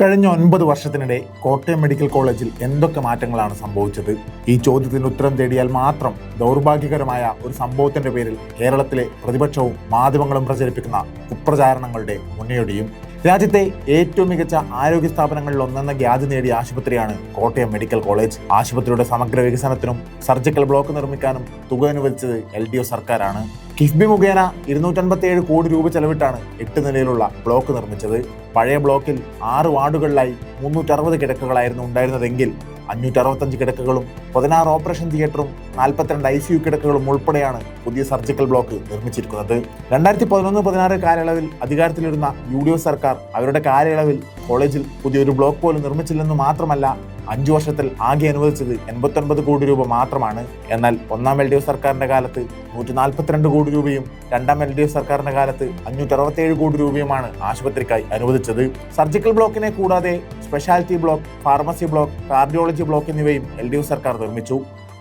കഴിഞ്ഞ ഒൻപത് വർഷത്തിനിടെ കോട്ടയം മെഡിക്കൽ കോളേജിൽ എന്തൊക്കെ മാറ്റങ്ങളാണ് സംഭവിച്ചത്? ഈ ചോദ്യത്തിന് ഉത്തരം തേടിയാൽ മാത്രം ദൗർഭാഗ്യകരമായ ഒരു സംഭവത്തിന്റെ പേരിൽ കേരളത്തിലെ പ്രതിപക്ഷവും മാധ്യമങ്ങളും പ്രചരിപ്പിക്കുന്ന കുപ്രചാരണങ്ങളുടെ മുന്നയോടിയും രാജ്യത്തെ ഏറ്റവും മികച്ച ആരോഗ്യ സ്ഥാപനങ്ങളിൽ ഒന്നെന്ന ഖ്യാതി നേടിയ ആശുപത്രിയാണ് കോട്ടയം മെഡിക്കൽ കോളേജ്. ആശുപത്രിയുടെ സമഗ്ര വികസനത്തിനും സർജിക്കൽ ബ്ലോക്ക് നിർമ്മിക്കാനും തുക അനുവദിച്ചത് എൽ ഡി എഫ് സർക്കാരാണ്. കിഫ്ബി മുഖേന ഇരുന്നൂറ്റൻപത്തി ഏഴ് കോടി രൂപ ചെലവിട്ടാണ് എട്ട് നിലയിലുള്ള ബ്ലോക്ക് നിർമ്മിച്ചത്. പഴയ ബ്ലോക്കിൽ ആറ് വാർഡുകളിലായി മുന്നൂറ്ററുപത് കിടക്കുകളായിരുന്നു ഉണ്ടായിരുന്നതെങ്കിൽ അഞ്ഞൂറ്ററുപത്തഞ്ച് കിടക്കകളും പതിനാറ് ഓപ്പറേഷൻ തിയേറ്ററും നാൽപ്പത്തിരണ്ട് ഐ സി യു കിടക്കകളും ഉൾപ്പെടെയാണ് പുതിയ സർജിക്കൽ ബ്ലോക്ക് നിർമ്മിച്ചിരിക്കുന്നത്. രണ്ടായിരത്തി പതിനൊന്ന് പതിനാറ് കാലയളവിൽ അധികാരത്തിലിരുന്ന യു ഡി എഫ് സർക്കാർ അവരുടെ കാലയളവിൽ കോളേജിൽ പുതിയൊരു ബ്ലോക്ക് പോലും നിർമ്മിച്ചില്ലെന്ന് മാത്രമല്ല അഞ്ചു വർഷത്തിൽ ആകെ അനുവദിച്ചത് എൺപത്തൊൻപത് കോടി രൂപ മാത്രമാണ്. എന്നാൽ ഒന്നാം എൽ ഡി എഫ് സർക്കാരിന്റെ കാലത്ത് നൂറ്റി നാൽപ്പത്തിരണ്ട് കോടി രൂപയും രണ്ടാം എൽ ഡി എഫ് സർക്കാരിന്റെ കാലത്ത് അഞ്ഞൂറ്റി അറുപത്തിയേഴ് കോടി രൂപയുമാണ് ആശുപത്രിക്കായി അനുവദിച്ചത്. സർജിക്കൽ ബ്ലോക്കിനെ കൂടാതെ speciality block pharmacy block cardiology block എന്നിവയും എൽ ഡി എഫ് സർക്കാർ നിർമ്മിച്ചു.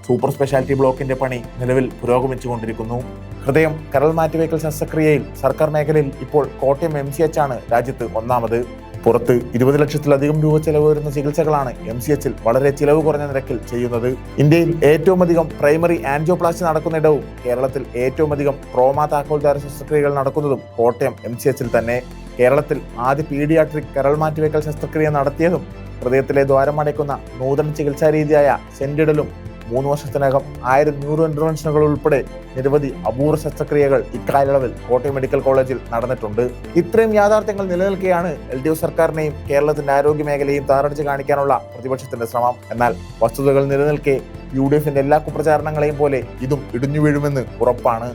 സൂപ്പർ സ്പെഷ്യാലിറ്റി ബ്ലോക്കിന്റെ പണി നിലവിൽ പുരോഗമിച്ചുകൊണ്ടിരിക്കുന്നു. ഹൃദയം കരൾ മാറ്റിവയ്ക്കൽ ശസ്ത്രക്രിയയിൽ സർക്കാർ മേഖലയിൽ ഇപ്പോൾ കോട്ടയം എം സി എച്ച് ആണ് രാജ്യത്ത് ഒന്നാമത്. പുറത്ത് ഇരുപത് ലക്ഷത്തിലധികം രൂപ ചെലവ് വരുന്ന ചികിത്സകളാണ് എം സി എച്ചിൽ വളരെ ചിലവ് കുറഞ്ഞ നിരക്കിൽ ചെയ്യുന്നത്. ഇന്ത്യയിൽ ഏറ്റവും അധികം പ്രൈമറി ആൻജിയോപ്ലാസ്റ്റി നടക്കുന്ന ഇടവും കേരളത്തിൽ ഏറ്റവും അധികം ട്രോമ താക്കോൽദാര ശസ്ത്രക്രിയകൾ നടക്കുന്നതും കോട്ടയം എം സി എച്ചിൽ തന്നെ. കേരളത്തിൽ ആദ്യ പീഡിയാട്രിക് കരൾ മാറ്റിവെക്കൽ ശസ്ത്രക്രിയ നടത്തിയതും ഹൃദയത്തിലെ ദ്വാരം അടയ്ക്കുന്ന നൂതന ചികിത്സാ രീതിയായ സെന്റിഡലും മൂന്ന് വർഷത്തിനകം ആയിരം ന്യൂറോ ഇന്റർവെൻഷനുകൾ ഉൾപ്പെടെ നിരവധി അപൂർവ ശസ്ത്രക്രിയകൾ ഇക്കാലയളവിൽ കോട്ടയം മെഡിക്കൽ കോളേജിൽ നടന്നിട്ടുണ്ട്. ഇത്രയും യാഥാർത്ഥ്യങ്ങൾ നിലനിൽക്കെയാണ് എൽ ഡി എഫ് സർക്കാരിനെയും കേരളത്തിന്റെ ആരോഗ്യ മേഖലയും താറടിച്ച് കാണിക്കാനുള്ള പ്രതിപക്ഷത്തിന്റെ ശ്രമം. എന്നാൽ വസ്തുതകൾ നിലനിൽക്കെ യു ഡി എഫിന്റെ എല്ലാ കുപ്രചാരണങ്ങളെയും പോലെ ഇതും ഇടിഞ്ഞു വീഴുമെന്ന് ഉറപ്പാണ്.